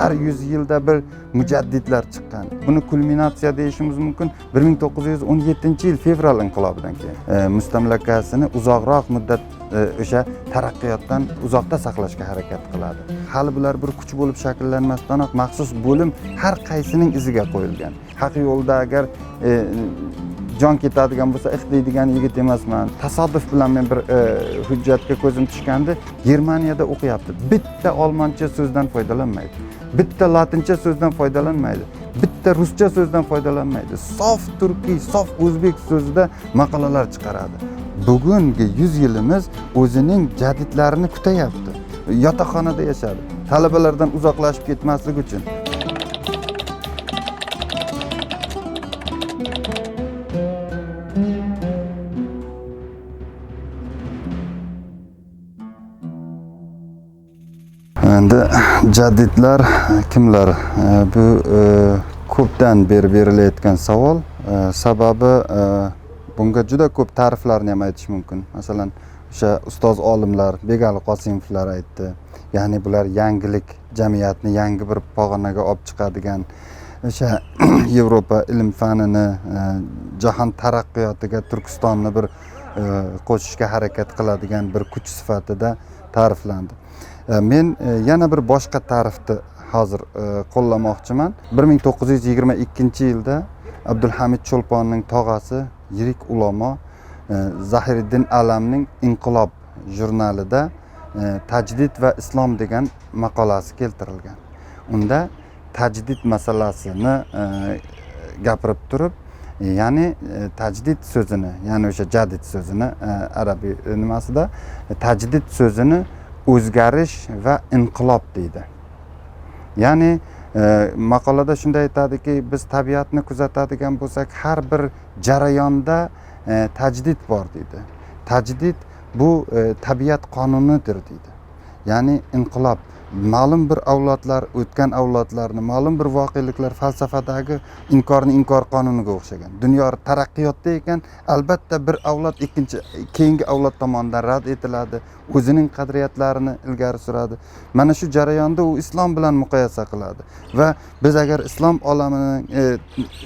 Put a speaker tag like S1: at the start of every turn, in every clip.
S1: har yuz yilda bir mujaddidlar chiqqan buni kulminatsiya deyishimiz mumkin bir ming to'qqiz yuz o'n yettinchi yil fevral inqilobidan keyin E, mustamlakasini uzoqroq muddat e, o'sha taraqqiyotdan uzoqda saqlashga harakat qiladi. Hali bular bir kuch bo'lib shakllanmasdanoq maxsus bo'lim har qaysining iziga qo'yilgan. Haq yo'lda agar e, jon ketadigan bo'lsa ix deydigan yigit emasman tasodif bilan men bir e, hujjatga ko'zim tushgandi. Germaniyada o'qiyapti. Bitta olmoncha so'zdan foydalanmaydi. Bitta latincha so'zdan foydalanmaydi. Bitta ruscha so'zdan foydalanmaydi. Sof turkiy sof o'zbek so'zida maqolalar chiqaradi. Bugungi yuz yilimiz o'zining jadidlarini kutyapti yotoqxonada yashadi. Talabalardan uzoqlashib ketmaslik uchun endi jadidlar kimlar? E, bu e, ko'pdan beri berilayotgan savol. E, sababi bunga juda ko'p ta'riflarni ham aytish mumkin. Masalan o'sha ustoz olimlar begali qosimovlar aytdi. Ya'ni bular yangilik jamiyatni yangi bir pog'onaga olib chiqadigan o'sha yevropa ilm fanini jahon taraqqiyotiga turkistonni bir qo'shishga harakat qiladigan bir kuch sifatida ta'riflandi. Men e, yana bir boshqa ta'rifni hozir e, qo'llamoqchiman. bir ming to'qqiz yuz yigirma ikkinchi yilda abdulhamid cho'lponning tog'asi yirik ulamo e, zahiriddin alamning inqilob jurnalida e, tajdid va islom degan maqolasi keltirilgan. Unda tajdid masalasini e, gapirib turib e, ya'ni e, tajdid so'zini ya'ni o'sha jadid so'zini e, arabiy nimasida e, tajdid so'zini o'zgarish va inqilob deydi. Ya'ni e, maqolada shunday aytadiki biz tabiatni kuzatadigan bo'lsak har bir jarayonda e, tajdid bor deydi. Tajdid bu e, tabiat qonunidir deydi. Ya'ni inqilob. Ma'lum bir avlodlar o'tgan avlodlarni ma'lum bir voqeliklar falsafadagi inkorni inkor qonuniga o'xshagan. Dunyo taraqqiyotda ekan albatta bir avlod ikkinchi keyingi avlod tomonidan rad etiladi o'zining qadriyatlarini ilgari suradi. Mana shu jarayonda u islom bilan muqoyasa qiladi va biz agar islom olamining e,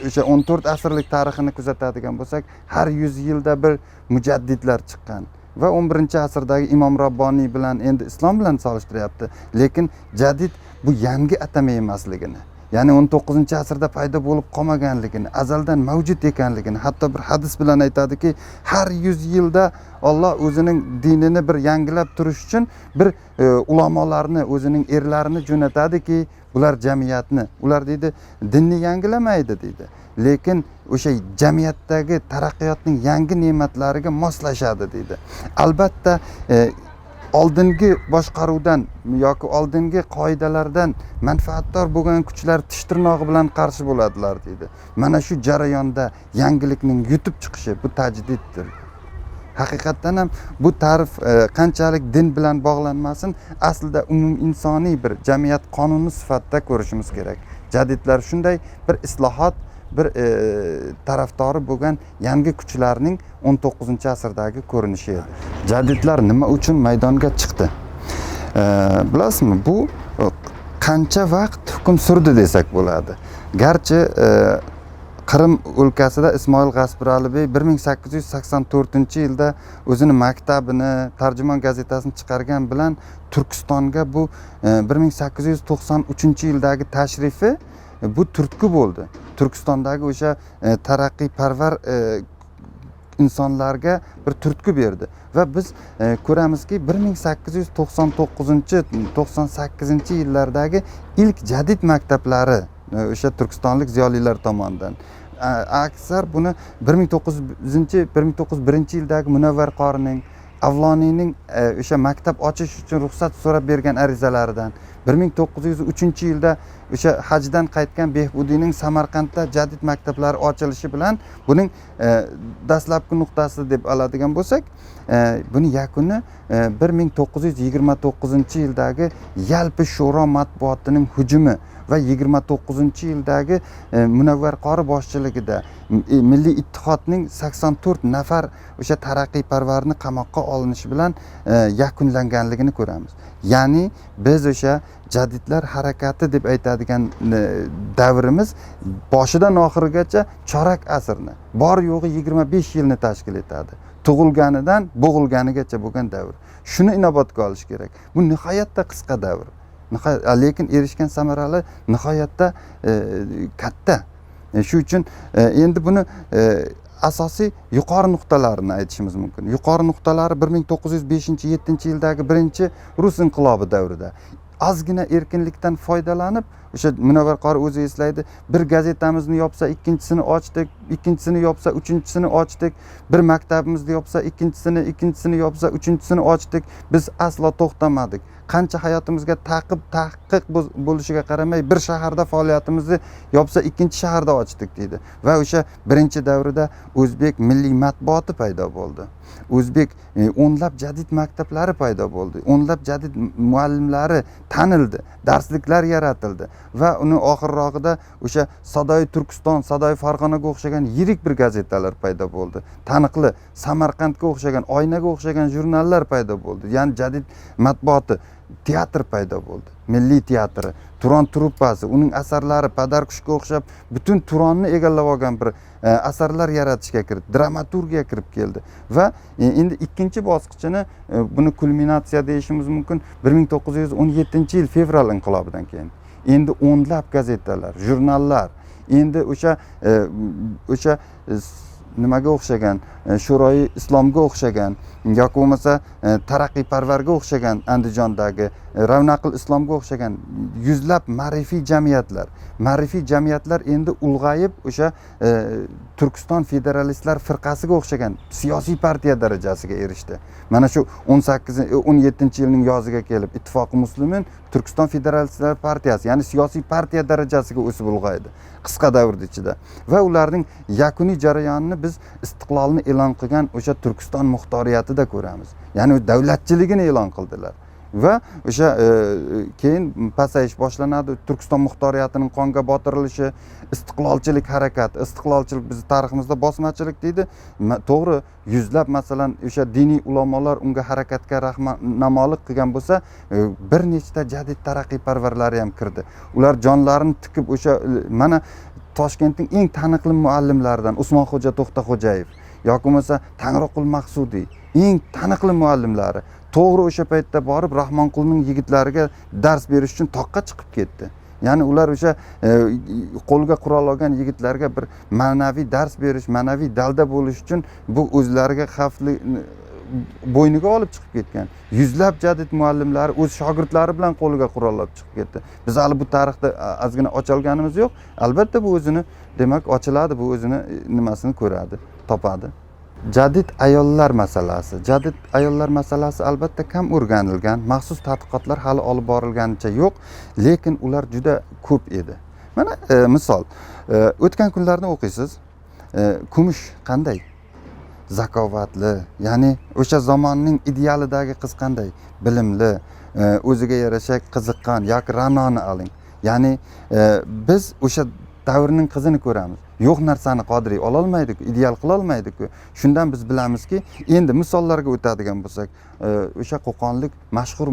S1: o'sha o'n to'rt asrlik tarixini kuzatadigan bo'lsak har yuz yilda bir mujaddidlar chiqqan. Va o'n birinchi asrdagi imom robboniy bilan endi islom bilan solishtiryapti. Lekin jadid bu yangi atama emasligini ya'ni o'n to'qqizinchi asrda paydo bo'lib qolmaganligini azaldan mavjud ekanligini hatto bir hadis bilan aytadiki har yuz yilda olloh o'zining dinini bir yangilab turish uchun bir e, ulamolarni o'zining erlarini jo'natadiki bular jamiyatni ular deydi dinni yangilamaydi deydi. Lekin o'sha jamiyatdagi taraqqiyotning yangi ne'matlariga moslashadi deydi. Albatta e, oldingi boshqaruvdan yoki oldingi qoidalardan manfaatdor bo'lgan kuchlar tish tirnog'i bilan qarshi bo'ladilar deydi. Mana shu jarayonda yangilikning yutib chiqishi bu tajdiddir. Haqiqatdan ham bu ta'rif e, qanchalik din bilan bog'lanmasin aslida umuminsoniy bir jamiyat qonuni sifatida ko'rishimiz kerak. Jadidlar shunday bir islohot bir e, tarafdori bo'lgan yangi kuchlarning o'n to'qqizinchi asrdagi ko'rinishi edi. Jadidlar nima uchun maydonga chiqdi? E, bilasizmi bu e, qancha vaqt hukm surdi desak bo'ladi. Garchi e, qirim o'lkasida ismoil g'asbiralibey bir ming sakkiz yuz sakson to'rtinchi yilda o'zini maktabini tarjimon gazetasini chiqargan bilan turkistonga bu e, bir ming sakkiz yuz to'qson uchinchi yildagi tashrifi E, bu turtki bo'ldi. Turkistondagi o'sha e, taraqqiyparvar e, insonlarga bir turtki berdi. Va biz e, ko'ramizki bir ming sakkiz yuz to'qson to'qqizinchi to'qson sakkizinchi yillardagi ilk jadid maktablari e, o'sha turkistonlik ziyolilar tomonidan. Aksar buni bir ming to'qqiz yuzinchi bir ming to'qqiz yuz birinchi yildagi munavvar qorining avloniyning e, o'sha maktab ochish uchun ruxsat so'rab bergan arizalaridan bir ming to'qqiz yuz uchinchi yilda o'sha hajdan qaytgan behbudiyning samarqandda jadid maktablari ochilishi bilan buning e, dastlabki nuqtasi deb oladigan bo'lsak e, buni yakuni e, bir ming to'qqiz yuz yigirma to'qqizinchi yildagi yalpi sho'ro matbuotining hujumi va yigirma to'qqizinchi yildagi e, munavvar qori boshchiligida e, milliy ittihodning sakson to'rt nafar o'sha taraqqiyparvarni qamoqqa olinishi bilan e, yakunlanganligini ko'ramiz. Ya'ni biz o'sha jadidlar harakati deb aytadigan davrimiz boshidan oxirigacha chorak asrni bor yo'g'i yigirma besh yilni tashkil etadi. Tug'ilganidan bo'g'ilganigacha bo'lgan davr. Shuni inobatga olish kerak. Bu nihoyatda qisqa davr. Lekin erishgan samarali nihoyatda e, katta. E, shu uchun e, endi buni asosiy yuqori nuqtalarini aytishimiz mumkin. Yuqori nuqtalari bir ming to'qqiz yuz beshinchi yettinchi yildagi birinchi rus inqilobi davrida. Ozgina erkinlikdan foydalanib o'sha munavvar qori o'zi eslaydi bir gazetamizni yopsa ikkinchisini ochdik ikkinchisini yopsa uchinchisini ochdik bir maktabimizni yopsa ikkinchisini ikkinchisini yopsa uchinchisini ochdik biz aslo to'xtamadik. Qancha hayotimizga taqib taqiq bo'lishiga qaramay bir shaharda faoliyatimizni yopsa ikkinchi shaharda ochdik deydi. Va o'sha birinchi davrida o'zbek milliy matbuoti paydo bo'ldi. O'zbek e, o'nlab jadid maktablari paydo bo'ldi. O'nlab jadid muallimlari tanildi darsliklar yaratildi. Va uni oxirrog'ida o'sha sadoyi turkiston sadoyi farg'onaga o'xshagan yirik bir gazetalar paydo bo'ldi. Taniqli samarqandga o'xshagan oynaga o'xshagan jurnallar paydo bo'ldi. Ya'ni jadid matbuoti teatr paydo bo'ldi. Milliy teatri turon truppasi uning asarlari padarqushga o'xshab butun turonni egallab olgan bir e, asarlar yaratishga kirdi dramaturgiya kirib keldi. Va e, endi ikkinchi bosqichini e, buni kulminatsiya deyishimiz mumkin bir ming to'qqiz yuz o'n yettinchi yil fevral inqilobidan keyin. Endi o'nlab gazetalar jurnallar endi o'sha o'sha nimaga o'xshagan? E, Sho'royi islomga o'xshagan yoki bo'lmasa e, taraqqiyparvarga o'xshagan andijondagi e, ravnaqil islomga o'xshagan yuzlab ma'rifiy jamiyatlar. Ma'rifiy jamiyatlar endi ulg'ayib o'sha e, turkiston federalistlar firqasiga o'xshagan siyosiy partiya darajasiga erishdi. Mana shu o'n sakkiz o'n yettinchi yilning yoziga kelib ittifoqi muslimin turkiston federalistlar partiyasi ya'ni siyosiy partiya darajasiga o'sib ulg'aydi qisqa davrni ichida. Va ularning yakuniy jarayonini biz istiqlolni e'lon qilgan o'sha turkiston muxtoriyatida ko'ramiz. Ya'ni davlatchiligini e'lon qildilar. Va o'sha e, e, keyin pasayish boshlanadi. Turkiston muxtoriyatining qonga botirilishi istiqlolchilik harakati. Istiqlolchilik bizni tariximizda bosmachilik deydi. To'g'ri yuzlab masalan o'sha diniy ulamolar unga harakatga rahnamolik qilgan bo'lsa e, bir nechta jadid taraqqiyparvarlari ham kirdi. Ular jonlarini tikib o'sha mana toshkentning eng taniqli muallimlaridan usmonxo'ja to'xtaxo'jayev yoki bo'lmasa tangriqul maqsudiy eng taniqli muallimlari to'g'ri o'sha paytda borib rahmonqulning yigitlariga dars berish uchun toqqa chiqib ketdi. Ya'ni ular o'sha e, qo'lga qurol olgan yigitlarga bir ma'naviy dars berish ma'naviy dalda bo'lish uchun bu o'zlariga xavfli bo'yniga olib chiqib ketgan. Yuzlab jadid muallimlari o'z shogirdlari bilan qo'liga qurol olib chiqib ketdi. Biz hali bu tarixda ozgina ocholganimiz yo'q. Albatta bu o'zini demak ochiladi bu o'zini e, nimasini ko'radi topadi. Jadid ayollar masalasi. Jadid ayollar masalasi albatta kam o'rganilgan maxsus tadqiqotlar hali olib borilganicha yo'q lekin ular juda ko'p edi. Mana e, misol e, o'tgan kunlarni o'qiysiz. E, kumush qanday? Zakovatli ya'ni o'sha zamonning idealidagi qiz qanday? Bilimli e, o'ziga yarasha qiziqqan yoki ra'noni oling. Ya'ni e, biz o'sha davrning qizini ko'ramiz. Yo'q narsani qodiriy ololmaydiku ideal qilolmaydiku. Shundan biz bilamizki endi misollarga o'tadigan bo'lsak e, o'sha qo'qonlik mashhur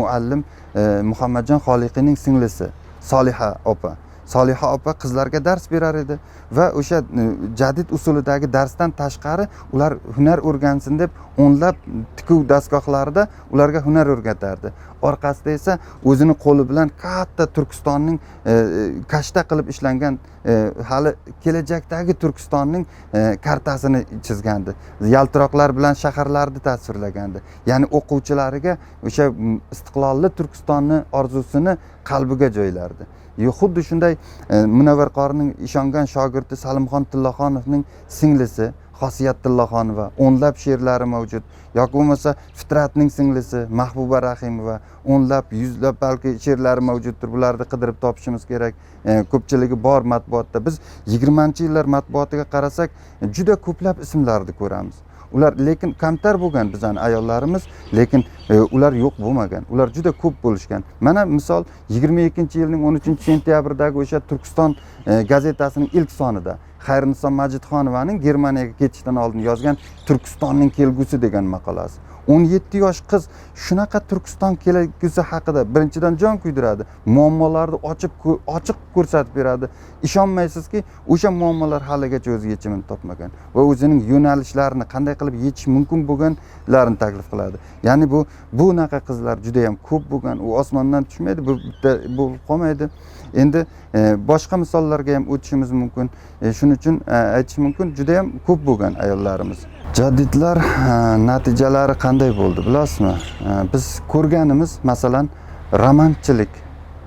S1: muallim e, muhammadjon xoliqiyning singlisi soliha opa. Soliha opa qizlarga dars berar edi va o'sha e, jadid usulidagi darsdan tashqari ular hunar o'rgansin deb o'nlab tikuv dastgohlarida ularga hunar o'rgatardi. Orqasida esa o'zini qo'li bilan katta turkistonning e, e, kashta qilib ishlangan e, hali kelajakdagi turkistonning e, kartasini chizgandi. Yaltiroqlar bilan shaharlarni tasvirlagandi. Ya'ni o'quvchilariga o'sha istiqlolli turkistonni orzusini qalbiga joylardi. Xuddi shunday e, munavvar qorining ishongan shogirdi salimxon tillaxonovning singlisi xosiyat tillaxonova o'nlab she'rlari mavjud. Yoki bo'lmasa fitratning singlisi mahbuba rahimova o'nlab yuzlab balki she'rlari mavjuddir. Bularni qidirib topishimiz kerak. E, ko'pchiligi bor matbuotda. Biz yigirmanchi yillar matbuotiga qarasak juda ko'plab ismlarni ko'ramiz. Ular lekin kamtar bo'lgan bizani ayollarimiz lekin e, ular yo'q bo'lmagan. Ular juda ko'p bo'lishgan. Mana misol yigirma ikkinchi yilning o'n uchinchi sentyabrdagi o'sha turkiston e, gazetasining ilk sonida xayriniso majidxonovaning germaniyaga ketishidan oldin yozgan turkistonning kelgusi degan maqolasi o'n yetti yosh qiz shunaqa turkiston kelgusi haqida birinchidan jon kuydiradi. Muammolarni ochib ochiq ko'rsatib beradi. İshonmaysizki o'sha muammolar haligacha o'z yechimini topmagan va o'zining yo'nalishlarini qanday qilib yechish mumkin bo'lganlarini taklif qiladi. Ya'ni bu bunaqa qizlar juda yam ko'p bo'lgan u osmondan tushmaydi bu bitta bo'lib qolmaydi. Endi e, boshqa misollarga ham o'tishimiz mumkin. E, shuning uchun e, aytish mumkin juda yam ko'p bo'lgan ayollarimiz jadidlar e, natijalari qanday bo'ldi bilasizmi? E, biz ko'rganimiz masalan romanchilik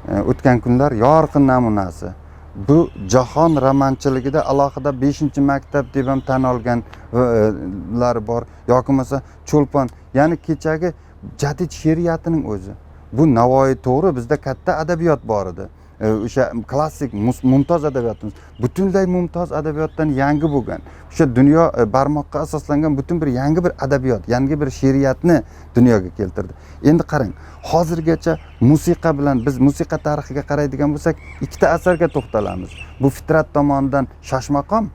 S1: e, o'tgan kunlar yorqin namunasi. Bu jahon romanchiligida alohida beshinchi maktab deb ham tan olganlar e, bor. Yoki bo'lmasa cho'lpon ya'ni kechagi jadid she'riyatining o'zi. Bu navoiy to'g'ri bizda katta adabiyot bor edi. O'sha klassik mus- mumtoz adabiyotimiz butunlay mumtoz adabiyotdan yangi bo'lgan o'sha dunyo e, barmoqqa asoslangan butun bir yangi bir adabiyot yangi bir she'riyatni dunyoga keltirdi. Endi qarang hozirgacha musiqa bilan biz musiqa tarixiga qaraydigan bo'lsak ikkita asarga to'xtalamiz. Bu fitrat tomonidan shoshmaqom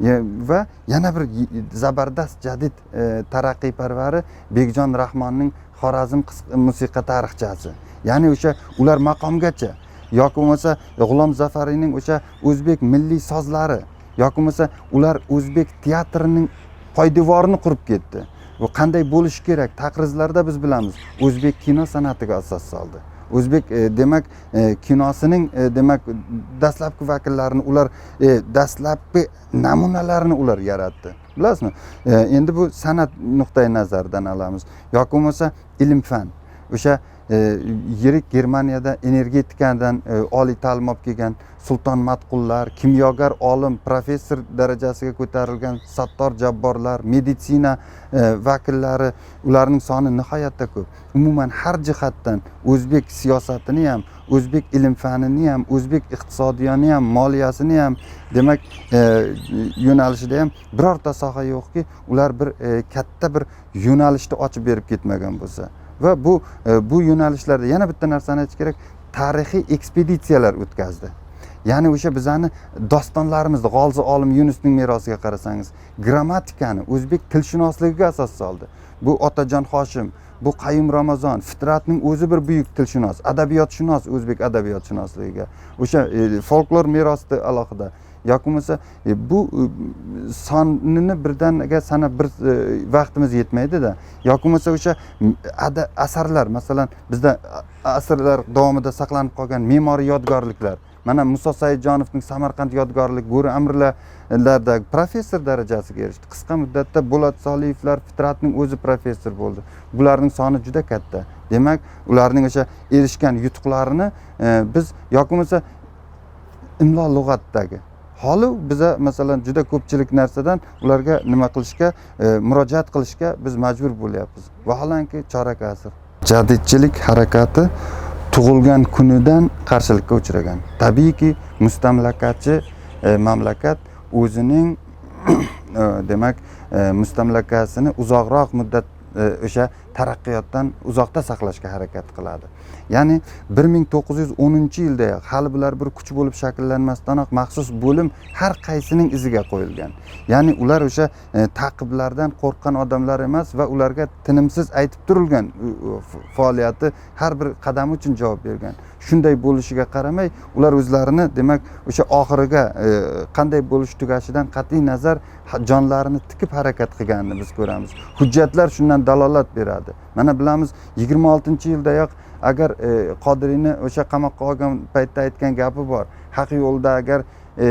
S1: Ya- va yana bir zabardast jadid e, taraqqiyparvari bekjon rahmonning xorazm musiqa tarixchasi. Ya'ni o'sha ular maqomgacha yoki bo'lmasa e, g'ulom zafariyning o'sha o'zbek milliy sozlari yoki bo'lmasa ular o'zbek teatrining poydevorini qurib ketdi. Bu qanday bo'lishi kerak? Taqrizlarda biz bilamiz o'zbek kino san'atiga asos soldi. O'zbek e, demak e, kinosining e, demak dastlabki vakillarini ular e, dastlabki namunalarini ular yaratdi. Bilasizmi? E, endi bu san'at nuqtai nazaridan olamiz. Yoki bo'lmasa ilm fan o'sha yirik germaniyada energetikadan e, oliy ta'lim olib kelgan sulton matqullar kimyogar olim professor darajasiga ko'tarilgan sattor jabborlar meditsina e, vakillari ularning soni nihoyatda ko'p. Umuman har jihatdan o'zbek siyosatini ham o'zbek ilm fanini ham o'zbek iqtisodiyotini ham moliyasini ham demak e, yo'nalishida ham birorta soha yo'qki ular bir katta bir yo'nalishni ochib berib ketmagan bo'lsa. Va bu e, bu yo'nalishlarda yana bitta narsani aytish kerak tarixiy ekspeditsiyalar o'tkazdi. Ya'ni o'sha bizani dostonlarimizni g'ozi olim yunusning merosiga qarasangiz grammatikani o'zbek tilshunosligiga asos soldi. Bu otajon hoshim bu qayum ramazon fitratning o'zi bir buyuk tilshunos adabiyotshunos o'zbek adabiyotshunosligiga o'sha e, folklor merosida alohida yoki bo'lmasa e, bu e, sonini birdaniga sanab bir e, vaqtimiz yetmaydida yoki bo'lmasa o'sha asarlar masalan bizda asrlar davomida saqlanib qolgan me'moriy yodgorliklar mana muso saidjonovning samarqand yodgorlik go'ri amirlarda professor darajasiga erishdi. Qisqa muddatda po'lat soliyevlar fitratning o'zi professor bo'ldi. Bularning soni juda katta. Demak ularning o'sha erishgan yutuqlarini e, biz yoki bo'lmasa imlo lug'atdagi holi biza masalan juda ko'pchilik narsadan ularga nima qilishga e, murojaat qilishga biz majbur bo'lyapmiz. Vaholanki chorak asr jadidchilik harakati tug'ilgan kunidan qarshilikka uchragan. Tabiiyki mustamlakachi e, mamlakat o'zining e, demak mustamlakasini uzoqroq muddat E, o'sha taraqqiyotdan uzoqda saqlashga harakat qiladi. Ya'ni bir ming to'qqiz yuz o'ninchi yilda hali bular bir kuch bo'lib shakllanmasdanoq maxsus bo'lim har qaysining iziga qo'yilgan. Ya'ni ular o'sha e, ta'qiblardan qo'rqqan odamlar emas va ularga tinimsiz aytib turilgan faoliyati har bir qadami uchun javob bergan. Shunday bo'lishiga qaramay ular o'zlarini demak o'sha oxiriga e, qanday bo'lish tugashidan qat'iy nazar jonlarini tikib harakat qilganini biz ko'ramiz. Hujjatlar shundan dalolat beradi. Mana bilamiz yigirma oltinchi yildayoq agar e, qodiriyni o'sha qamoqqa olgan paytda aytgan gapi bor haq yo'lda agar e,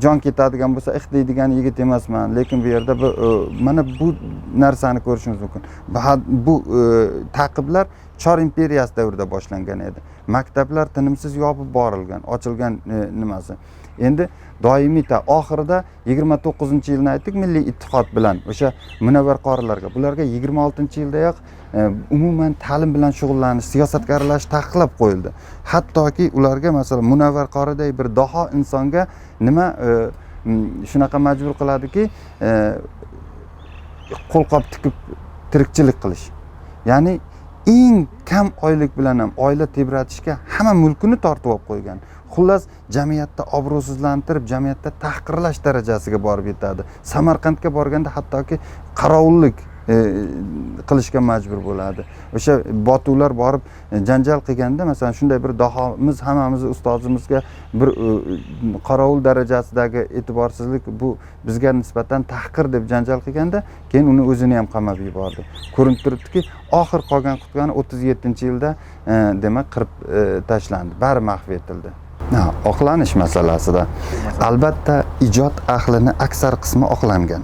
S1: jon ketadigan bo'lsa ih deydigan yigit emasman. Lekin bu yerda bu e, mana bu narsani ko'rishimiz mumkin. Bu- e, ta'qiblar chor imperiyasi davrida boshlangan edi. Maktablar tinimsiz yopib borilgan ochilgan e, nimasi? Endi doimiy ta oxirida yigirma to'qqizinchi yilni aytdik milliy ittifoq bilan o'sha munavvar qorilarga. Bularga yigirma oltinchi yildayoq e, umuman ta'lim bilan shug'ullanish siyosatga aralashish taqiqlab qo'yildi. Hattoki ularga masalan munavvar qoriday bir daho insonga nima e, shunaqa majbur qiladiki e, qo'lqop tikib tirikchilik qilish. Ya'ni eng kam oylik bilan ham oila tebratishga hamma mulkini tortib olib qo'ygan. Xullas jamiyatda obro'sizlantirib jamiyatda tahqirlash darajasiga borib yetadi. Samarqandga borganda hattoki qorovullik e, qilishga majbur bo'ladi. O'sha botuvlar borib e, janjal qilganda masalan shunday bir dahomiz hammamizni ustozimizga bir e, qorovul darajasidagi e'tiborsizlik bu bizga nisbatan tahqir deb janjal qilganda keyin uni o'zini ham qamab yubordi. Ko'rinib turibdiki oxir qolgan qutgani o'ttiz yettinchi yilda demak qirib tashlandi. Bari mahv etildi. Oqlanish masalasida. Albatta ijod ahlini aksar qismi oqlangan.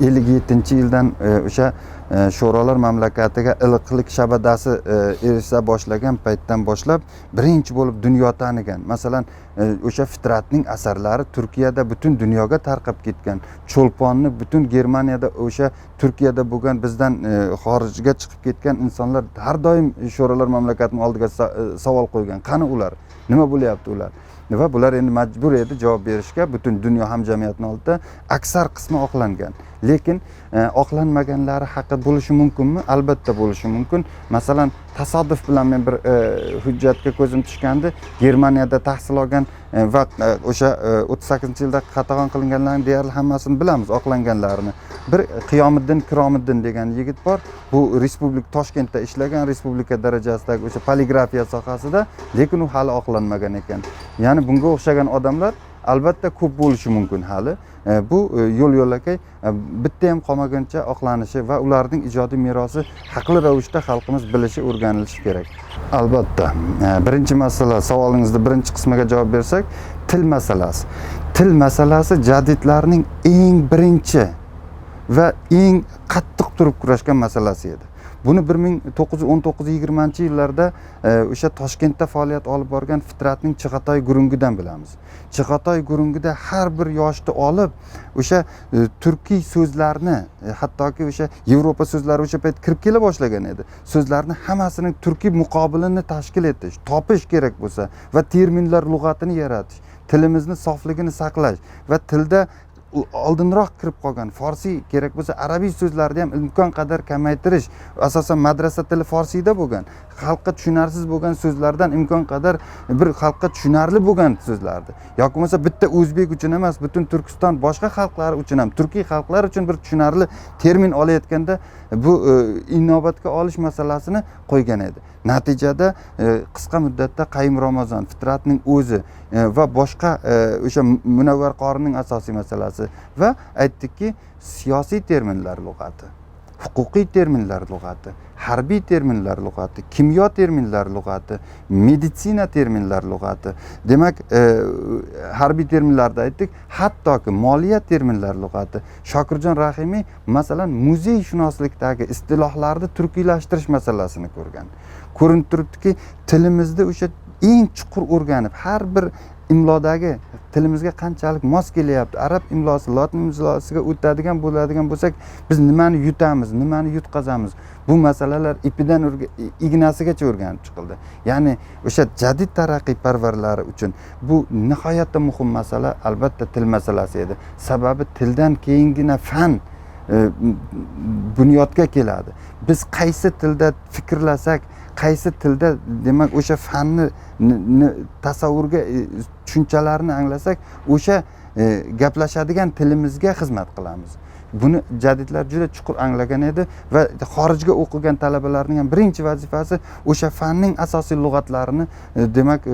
S1: Ellik yettinchi yildan e, o'sha e, sho'rolar mamlakatiga iliqlik shabadasi e, erisha boshlagan paytdan boshlab birinchi bo'lib dunyo tanigan. Masalan e, o'sha fitratning asarlari turkiyada butun dunyoga tarqab ketgan. Cho'lponni butun germaniyada o'sha turkiyada bo'lgan bizdan e, xorijga chiqib ketgan insonlar har doim sho'rolar mamlakatini oldiga sa- e, savol qo'ygan. Qani ular? Nima bo'lyapti ular? Va bular endi majbur edi javob berishga. Butun dunyo hamjamiyatini oldida aksar qismi oqlangan. Lekin e, oqlanmaganlari haqi bo'lishi mumkinmi? Albatta bo'lishi mumkin. Masalan tasodif bilan men bir e, hujjatga ko'zim tushgandi. Germaniyada tahsil olgan e, va e, o'sha o'ttiz sakkizinchi yilda qatag'on qilinganlarni deyarli hammasini bilamiz oqlanganlarini. Bir qiyomiddin kiromiddin degan yigit bor. Bu respublika toshkentda ishlagan respublika darajasidagi o'sha poligrafiya sohasida lekin u hali oqlanmagan ekan. Ya'ni bunga o'xshagan odamlar albatta ko'p bo'lishi mumkin hali. E, bu e, yo'l yo'lakay e, bitta ham qolmaguncha oqlanishi va ularning ijodiy merosi haqli ravishda xalqimiz bilishi o'rganilishi kerak. Albatta birinchi masala savolingizni birinchi qismiga javob bersak til masalasi. Til masalasi jadidlarning eng birinchi va eng qattiq turib kurashgan masalasi edi. Buni bir ming to'qqiz yuz o'n to'qqiz yigirmanchi yillarda e, o'sha toshkentda faoliyat olib borgan fitratning chig'atoy gurungidan bilamiz. Chig'atoy gurungida har bir yoshni olib o'sha e, turkiy so'zlarni e, hattoki o'sha yevropa so'zlari o'sha payt kirib kela boshlagan edi. So'zlarni hammasini turkiy muqobilini tashkil etish topish kerak bo'lsa va terminlar lug'atini yaratish tilimizni sofligini saqlash va tilda oldinroq kirib qolgan. Forsiy kerak bo'lsa arabiy so'zlarni ham imkon qadar kamaytirish asosan madrasa tili forsiyda bo'lgan xalqqa tushunarsiz bo'lgan so'zlardan imkon qadar bir xalqqa tushunarli bo'lgan so'zlarni yoki bo'lmasa bitta o'zbek uchun emas butun turkiston boshqa xalqlar uchun ham turkiy xalqlar uchun bir tushunarli termin olayotganda bu e, inobatga olish masalasini qo'ygan edi. Natijada e, qisqa muddatda qayim ramazon fitratning o'zi e, va boshqa e, o'sha munavvar qorining asosiy masalasi va aytdikki siyosiy terminlar lug'ati huquqiy terminlar lug'ati harbiy terminlar lug'ati kimyo terminlar lug'ati meditsina terminlar lug'ati. Demak e, harbiy terminlarda aytdik hattoki moliya terminlar lug'ati. Shokirjon rahimiy masalan muzeyshunoslikdagi istilohlarni turkiylashtirish masalasini ko'rgan. Ko'rinib turibdiki tilimizni o'sha eng chuqur o'rganib har bir imlodagi tilimizga qanchalik mos kelyapti. Arab imlosi lotin imlosiga o'tadigan bo'ladigan bo'lsak biz nimani yutamiz nimani yutqazamiz? Bu masalalar ipidan ignasigacha o'rganib chiqildi. Ya'ni o'sha jadid taraqqiyparvarlari uchun bu nihoyatda muhim masala albatta til masalasi edi. Sababi tildan keyingina fan E, bunyodga keladi. Biz qaysi tilda fikrlasak qaysi tilda demak o'sha fanni tasavvurga e, tushunchalarni anglasak o'sha e, gaplashadigan tilimizga xizmat qilamiz. Buni jadidlar juda chuqur anglagan edi va xorijga o'qigan talabalarning ham birinchi vazifasi o'sha fanning asosiy lug'atlarini demak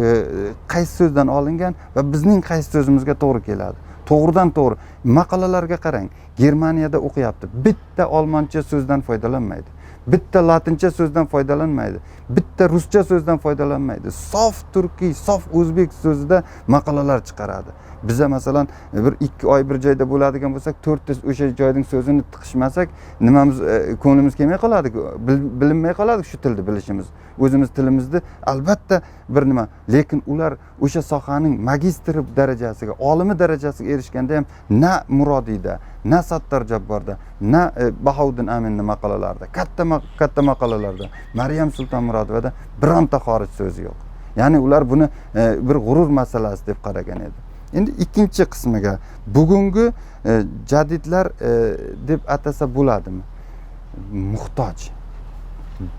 S1: qaysi so'zdan olingan va bizning qaysi so'zimizga to'g'ri keladi. To'g'ridan to'g'ri. Maqolalarga qarang. Germaniyada o'qiyapti. Bitta olmoncha so'zdan foydalanmaydi. Bitta latincha so'zdan foydalanmaydi. Bitta ruscha so'zdan foydalanmaydi. Sof turkiy sof o'zbek so'zida maqolalar chiqaradi. Biza masalan bir ikki oy bir joyda bo'ladigan bo'lsak to'rtta o'sha joyning so'zini tiqishmasak nimamiz e, ko'nglimiz kelmay qoladi bil- bilinmay qoladi shu tilni bilishimiz o'zimiz tilimizni albatta bir nima lekin ular o'sha sohaning magistri darajasiga olimi darajasiga erishganda ham na murodiyda na sattor jabborda na e, bahouddin aminni maqolalarida katta katta maqolalarda maryam sulton murodovada bironta xorij so'zi yo'q. Ya'ni ular buni e, bir g'urur masalasi deb qaragan edi endi ikkinchi qismiga. Bugungi e, jadidlar e, deb atasa bo'ladimi? Muhtoj.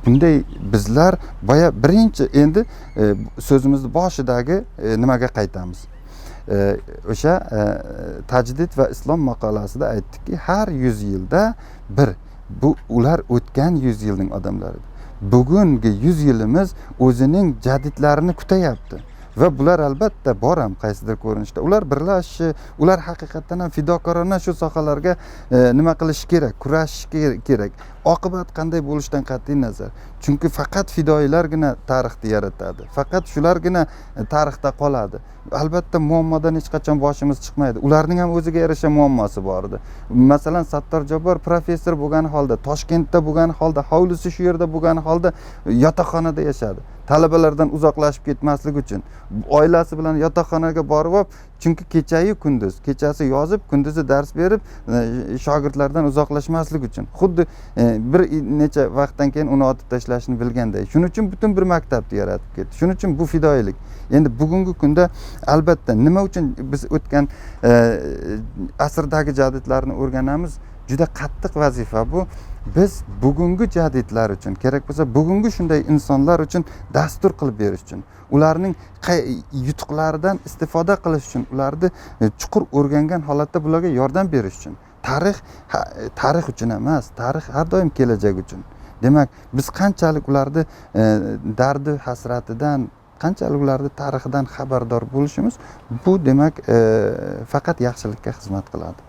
S1: Bunday bizlar boya birinchi endi e, so'zimizni boshidagi e, nimaga qaytamiz? E, o'sha e, tajdid va islom maqolasida aytdikki har yuz bir bu ular o'tgan yuz yilning odamlari bugungi yuz yilimiz o'zining jadidlarini kutyapti va bular albatta bor ham qaysidir ko'rinishda. Ular birlashishi ular haqiqatdan ham fidokorona shu sohalarga e, nima qilishi kerak kurashishi kerak. Oqibat qanday bo'lishidan qat'iy nazar. Chunki faqat fidoyilargina tarixni yaratadi faqat shulargina e, tarixda qoladi. Albatta muammodan hech qachon boshimiz chiqmaydi. Ularning ham o'ziga yarasha muammosi bor edi. Masalan sattor jabbor professor bo'lgan holda toshkentda bo'lgan holda hovlisi shu yerda bo'lgan holda yotoqxonada yashadi. Talabalardan uzoqlashib ketmaslik uchun. Oilasi bilan yotoqxonaga borib olib chunki kechayu kunduz kechasi yozib kunduzi dars berib e, shogirdlardan uzoqlashmaslik uchun. Xuddi e, bir necha vaqtdan keyin uni otib tashlashni bilganday. Shuning uchun butun bir maktabni yaratib ketdi. Shuning uchun bu fidoyilik. Endi bugungi kunda albatta nima uchun biz o'tgan e, asrdagi jadidlarni o'rganamiz? Juda qattiq vazifa bu. Biz bugungi jadidlar uchun kerak bo'lsa bugungi shunday insonlar uchun dastur qilib berish uchun ularning yutuqlaridan istifoda qilish uchun ularni e, chuqur o'rgangan holatda bularga yordam berish uchun tarix e, tarix uchun emas tarix har doim kelajak uchun. Demak biz qanchalik ularni e, dardi hasratidan qanchalik ularni tarixidan xabardor bo'lishimiz bu demak faqat yaxshilikka xizmat qiladi.